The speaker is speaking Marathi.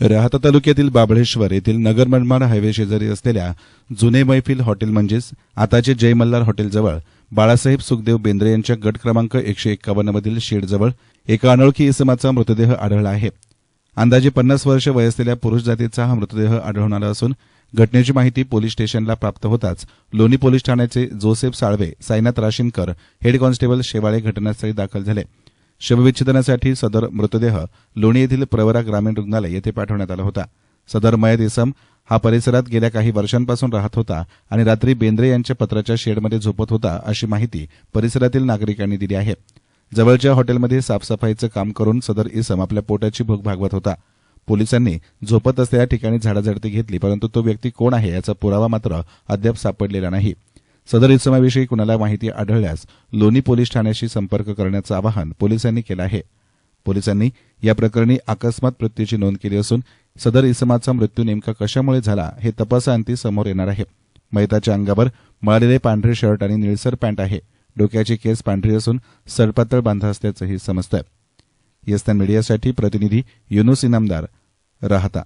राहता तालुक्यातील बाबळेश्वर येथील नगर मनमाड हायवे शेजारी असलेल्या जुने मैफिल हॉटेल म्हणजेच आताचे जय मल्हार हॉटेलजवळ बाळासाहेब सुखदेव बेंद्रे यांच्या गट क्रमांक एकशे एक्कावन्न मधील शेडजवळ एका अनोळखी इसमाचा मृतदेह आढळला आहे. अंदाजे पन्नास वर्ष वय असलेल्या पुरुष जातीचा हा मृतदेह आढळून आला असून घटनेची माहिती पोलीस स्टेशनला प्राप्त होताच लोणी पोलीस ठाण्याचे Joseph Salve Sainath Rashinkar head constable Shewale घटनास्थळी दाखल झाले. शवविच्छेदनासाठी सदर मृतदेह लोणी येथील प्रवरा ग्रामीण रुग्णालय येथे पाठवण्यात आला होता. सदर मयत इसम हा परिसरात गेल्या काही वर्षांपासून राहत होता आणि रात्री बेंद्रे यांच्या पत्राच्या शेडमध्ये झोपत होता अशी माहिती परिसरातील नागरिकांनी दिली आहे. जवळच्या हॉटेलमध्ये साफसफाईचं काम करून सदर इसम आपल्या पोटाची भूक भागवत होता. पोलिसांनी झोपत असलेल्या ठिकाणी झाडाझडती घेतली परंतु तो व्यक्ती कोण आहे याचा पुरावा मात्र अद्याप सापडलेला नाही. सदर इसमाविषयी कुणाला माहिती आढळल्यास लोणी पोलीस ठाण्याशी संपर्क करण्याचं आवाहन पोलिसांनी केलं आहे. पोलिसांनी या प्रकरणी अकस्मात मृत्यूची नोंद केली असून सदर इसमाचा मृत्यू नेमका कशामुळे झाला हे तपासाअंती समोर येणार आहे. मैताच्या अंगावर मळालेले पांढरे शर्ट आणि निळसर पॅन्ट आहे. डोक्याची केस पांढरी असून सरपातळ बांधा असल्याचंही समजतं यस्तान मीडियासाठी प्रतिनिधी युनुस इनामदार राहता.